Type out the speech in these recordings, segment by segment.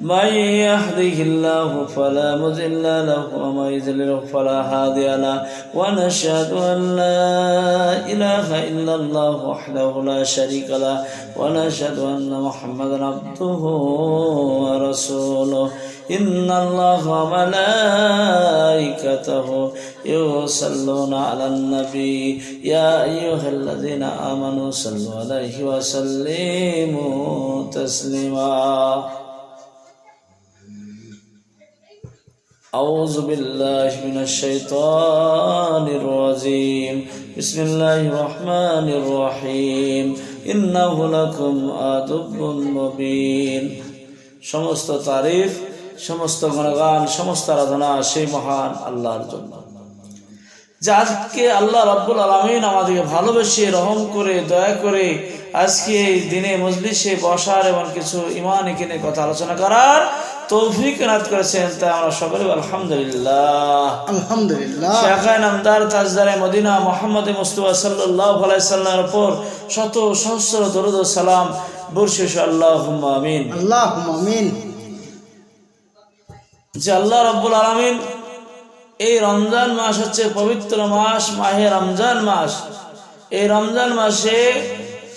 من يهده الله فلا مضل له ومن يضلل فلا هادي له ونشهد أن لا إله إلا الله وحده لا شريك له ونشهد أن محمدا عبده ورسوله إن الله وملائكته يصلون على النبي يا أيها الذين آمنوا صلوا عليه وسلموا تسليما أعوذ بالله من الشيطان الرجيم بسم الله الرحمن الرحيم إنه لكم آدب مبين সমস্ত তারিফ সমস্ত গুণগান সমস্ত আরাধনা সেই মহান আল্লাহর জন্য যাকে আল্লাহ রব্বুল আলমিন আমাদেরকে ভালোবেসে রহম করে দয়া করে আজকে এই দিনে মজলিসে বসার এবং কিছু ইমান এখানে কথা আলোচনা করার তৌফিক নাত করেছেন তা আমরা সকলে আলহামদুলিল্লাহ। আলহামদুলিল্লাহ। শাখায় নামদার তাজদারে মদিনা মোহাম্মদ মুস্তফা সাল্লাহ উপর শত সহস্র দরুদ সালাম বর্ষিস আল্লাহ আমিন। আল্লাহ আমিন। যে আল্লাহ রব্বুল আলমিন এই রমজান মাস হচ্ছে পবিত্র মাস মাহে রমজান মাস। এই রমজান মাসে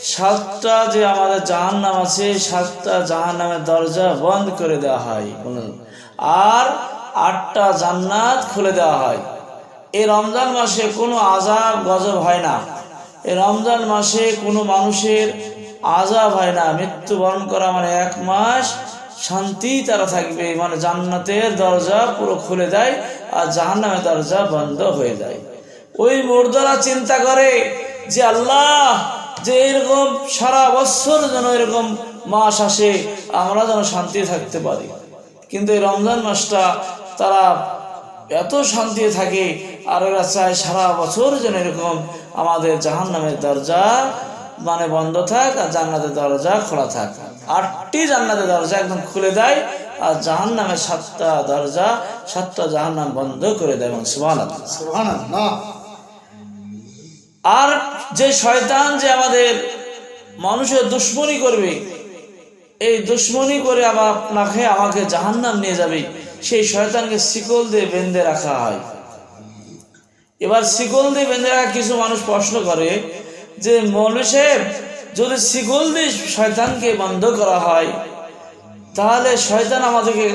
সাতটা যে আমাদের জাহান নাম আছে, সাতটা জাহান নামের দরজা বন্ধ করে দেওয়া হয়। বলুন। আর আটটা জান্নাত খুলে দেওয়া হয়। এই রমজান মাসে কোনো আজাব গজব হয় না। এই রমজান মাসে কোনো মানুষের আজাব হয় না। মৃত্যুবরণ করা মানে এক মাস শান্তি তারা থাকবে। মানে জান্নাতের দরজা পুরো খুলে দেয় আর জাহান্নামের দরজা বন্ধ হয়ে যায়। ওই মুর্দারা চিন্তা করে যে, আল্লাহ যে এরকম সারা বছর যেন এরকম মাস আসে আমরা যেন শান্তি থাকতে পারি। কিন্তু এই রমজান মাসটা তারা এত শান্তি থাকে আর এরা চায় সারা বছর যেন এরকম আমাদের জাহান নামের দরজা মানে বন্ধ থাক আর জান্নাতের দরজা খোলা থাক। আটটি জান্নাতের দরজা একদম খুলে দেয় আর জাহান নামের সাতটা দরজা সাতটা জাহান নাম বন্ধ করে দেয় এবং সুবহানাল্লাহ। আর যে শয়তান যে আমাদের মানুষের দুশ্মনী করবে, এই দুশ্মনী করে আবার আপনাকে আমাকে জাহান্নাম নিয়ে যাবে। সেই শয়তানকে শিকল দিয়ে বেঁধে রাখা হয়। এবার শিকল দিয়ে বেঁধে রাখা কিছু মানুষ প্রশ্ন করে যে মনুষের যদি শিকল দিয়ে শয়তানকে বন্ধ করা হয়, তাহলে শয়তান আমাদেরকে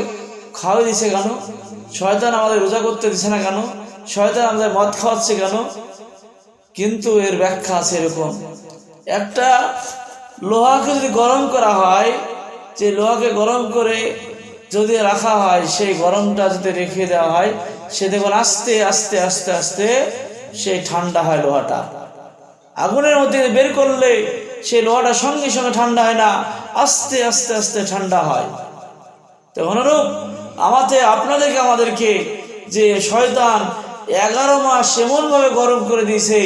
খাওয়াই দিছে কেন? শয়তান আমাদের রোজা করতে দিছে না কেন? শয়তান আমাদের মদ খাওয়াচ্ছে কেন? কিন্তু এর ব্যাখ্যা আছে এরকম। একটা লোহাকে যদি গরম করা হয়, যে লোহাকে গরম করে যদি রাখা হয়, সেই গরমটা যদি রেখে দেওয়া হয়, সে দেখুন আস্তে আস্তে আস্তে আস্তে সেই ঠান্ডা হয় লোহাটা। আগুনের মধ্যে বের করলে সেই লোহাটা সঙ্গে সঙ্গে ঠান্ডা হয় না, আস্তে আস্তে আস্তে ঠান্ডা হয়। তো অনুরূপ আমাদের, আপনাদেরকে আমাদেরকে যে শয়তান এগারো মাস এমন ভাবে গরম করে দিয়েছে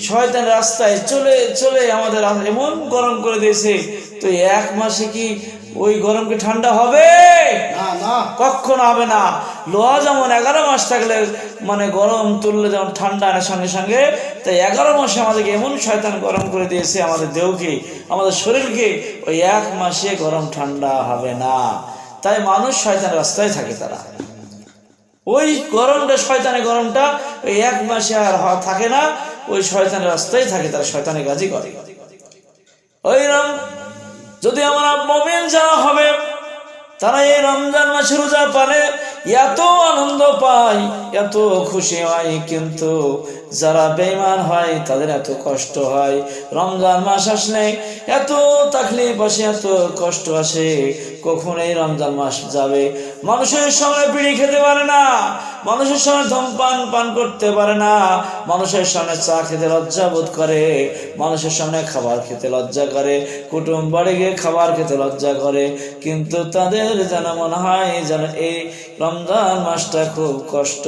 শয়তান রাস্তায় চলে চলে আমাদের এমন গরম করে দিয়েছে তো এক মাসে কি ওই গরমকে ঠান্ডা হবে? কখনো হবে না। লোহা যেমন এগারো মাস থাকলে মানে গরম তুললে যেমন ঠান্ডা আনে সঙ্গে সঙ্গে তাই এগারো মাসে আমাদেরকে এমন শয়তান গরম করে দিয়েছে আমাদের দেহকে আমাদের শরীরকে ওই এক মাসে গরম ঠান্ডা হবে না। তাই মানুষ শয়তান রাস্তায় থাকে তারা। ওই গরমটা, শয়তানের গরমটা, ওই এক মাসে আর থাকে না, ওই শয়তানের রাস্তায় থাকে, তারা শয়তানের কাজই করে। ওইরকম যদি আমরা মমিন যাওয়া হবে, তারা এই রমজান মাসে রোজা পারে এত আনন্দ পায়, এত খুশি হয় কিন্তু যারা বেইমান হয়, তাদের এত কষ্ট হয়। রমজান মাস আসলে এত তাকলিফ আসে, এত কষ্ট আসে কখন এই রমজান মাস যাবে। মানুষের সামনে বিড়ি খেতে পারে না, মানুষের সামনে ধূমপান পান করতে পারে না, মানুষের সামনে চা খেতে লজ্জা বোধ করে, মানুষের সামনে খাবার খেতে লজ্জা করে, কুটুম বাড়ি গিয়ে খাবার খেতে লজ্জা করে। কিন্তু তাদের যেন মনে হয় যেন এই রমজান মাসটা খুব কষ্ট।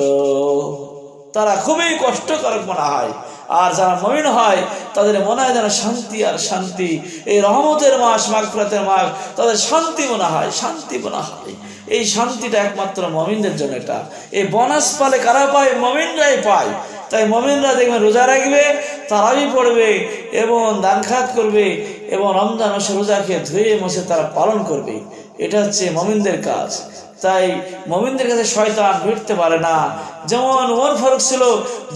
তারা খুবই কষ্টকর মনে হয়। আর যারা মমিন হয়, তাদের মনে হয় যেন শান্তি আর শান্তি। এই রহমতের মাস, মাগফিরাতের মাস, তাদের শান্তি মনে হয়, শান্তি মনে হয়। এই শান্তিটা একমাত্র মমিনদের জন্য এটা। এই বনাস পালে কারা পায়? মমিনরাই পায়। তাই মমিনরা দেখবেন রোজা রাখবে, তারাবি পড়বে, এবং দান খাত করবে, এবং রমজান মাসে রোজাকে ধুয়ে মুছে তারা পালন করবে। এটা হচ্ছে মমিনদের কাজ। তাই মমিনদের কাছে শয়তান ভিড়তে পারে না। যেমন ওমর ফারুক ছিল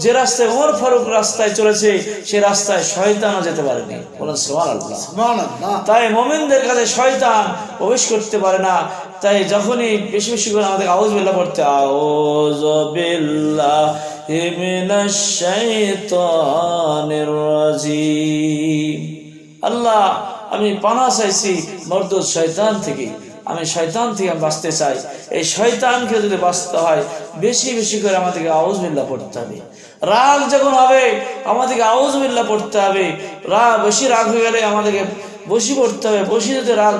যে রাস্তায় ওমর ফারুক রাস্তায় চলেছে সে রাস্তায় শয়তানও যেতে পারেনি। বলেন তাই মোমিনদের কাছে শয়তান প্রবেশ করতে পারে না। তাই যখনই বেশি বেশি করে আমাদের আউজ বিল্লাহ পড়তে শাইতানির রাজিম। আল্লাহ আমি পানা চাইছি মর্দুদ শয়তান থেকে। আমি শয়তান থেকে বাঁচতে চাই। এই শয়তানকে যদি বাঁচতে হয় বেশি বেশি করে আমাদেরকে আউজ বিল্লাহ পড়তে হবে। রাগ যখন হবে আমাদেরকে আউজ বিল্লাহ পড়তে হবে। রাগ বেশি রাগ হয়ে গেলে আমাদেরকে বসি পড়তে হবে। বসি যদি রাগ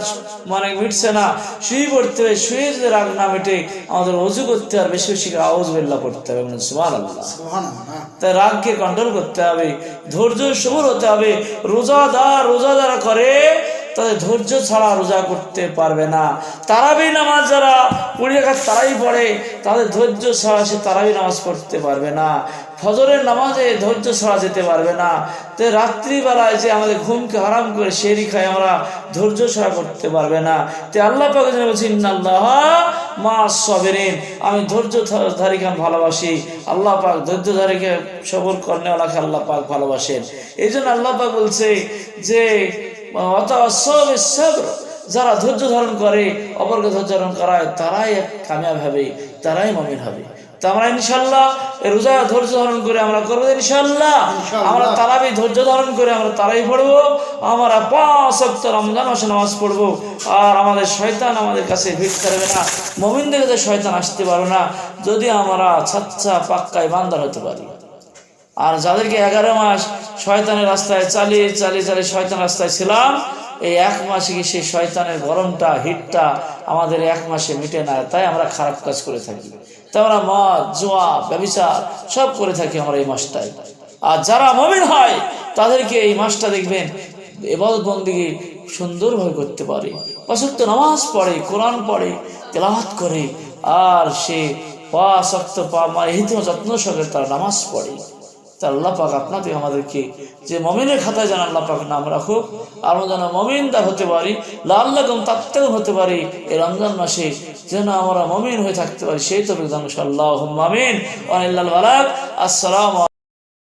মানে মিটছে না শুয়ে পড়তে হবে। শুয়ে যদি রাগ না মেটে আমাদের অজু করতে হবে বেশি বেশি আউজ বিল্লাহ পড়তে হবে মানে আল্লাহ তাই রাগকে কন্ট্রোল করতে হবে। ধৈর্য সবর হতে হবে। রোজাদার রোজা যারা করে তাদের ধৈর্য ছাড়া রোজা করতে পারবে না। তারাবি নামাজ যারা কুড়ি রাখার তারাই পড়ে, তাদের ধৈর্য ছাড়া সে তারাবি নামাজ পড়তে পারবে না। ফজরের নামাজে ধৈর্য ছাড়া যেতে পারবে না। তো রাত্রিবেলায় যে আমাদের ঘুমকে হারাম করে শেরি খাই আমরা ধৈর্য ছাড়া করতে পারবে না। তে আল্লাহ পাকে বলছি, ইন্নাল্লাহ মা সবেরিন। আমি ধৈর্য ধারীকে ভালোবাসি। আল্লাহ পাক ধৈর্য ধারীকে সবর কর্নেওয়ালাকে আল্লাহ পাক ভালোবাসেন। এই জন্য আল্লাহ পাক বলছে যে যারা ধৈর্য ধারণ করে অপরকে ধৈর্য ধারণ করায় তারাই কামিয়াব হবে তারাই মমিন হবে। তা আমরা ইনশাল্লাহ রোজা ধৈর্য ধারণ করে আমরা করব ইনশাল্লাহ আমরা তারাবি ধৈর্য ধারণ করে আমরা তারাই পড়ব। আমরা পাঁচ সপ্তাহ রমজান মাসে নামাজ পড়ব। আর আমাদের শয়তান আমাদের কাছে ভিড় করবে না। মমিনদের কাছে শয়তান আসতে পারবে না। যদি আমরা ছাচ্ছা পাক্কায় বান্দার হতে পারি। আর যাদেরকে এগারো মাস শয়তানের রাস্তায় চালিয়ে চালিয়ে চালিয়ে শয়তান রাস্তায় ছিলাম, এই এক মাসে কি সেই শয়তানের গরমটা, হিটটা আমাদের এক মাসে মিটে না, তাই আমরা খারাপ কাজ করে থাকি। তাই আমরা মদ, জোয়া ব্যবচার সব করে থাকি আমরা এই মাসটায়। আর যারা মমিন হয়, তাদেরকে এই মাসটা দেখবেন এবাদত বন্দিকে সুন্দরভাবে করতে পারে। পাশক্ত নামাজ পড়ে, কোরআন পড়ে, তেলাওয়াত করে, আর সে পা শক্ত পা মানে যত্ন সহকারে তারা নামাজ পড়ে। তা আল্লাহ পাক আপনাকে আমাদেরকে যে মমিনের খাতায় যেন আল্লাহ পাক নাম রাখুক, আমরা যেন মমিনদার হতে পারি লাল্লাগম তাত্তেও হতে পারি, এই রমজান মাসে যেন আমরা মমিন হয়ে থাকতে পারি, সেই তো বিধান আল্লাহ মামিন আসসালাম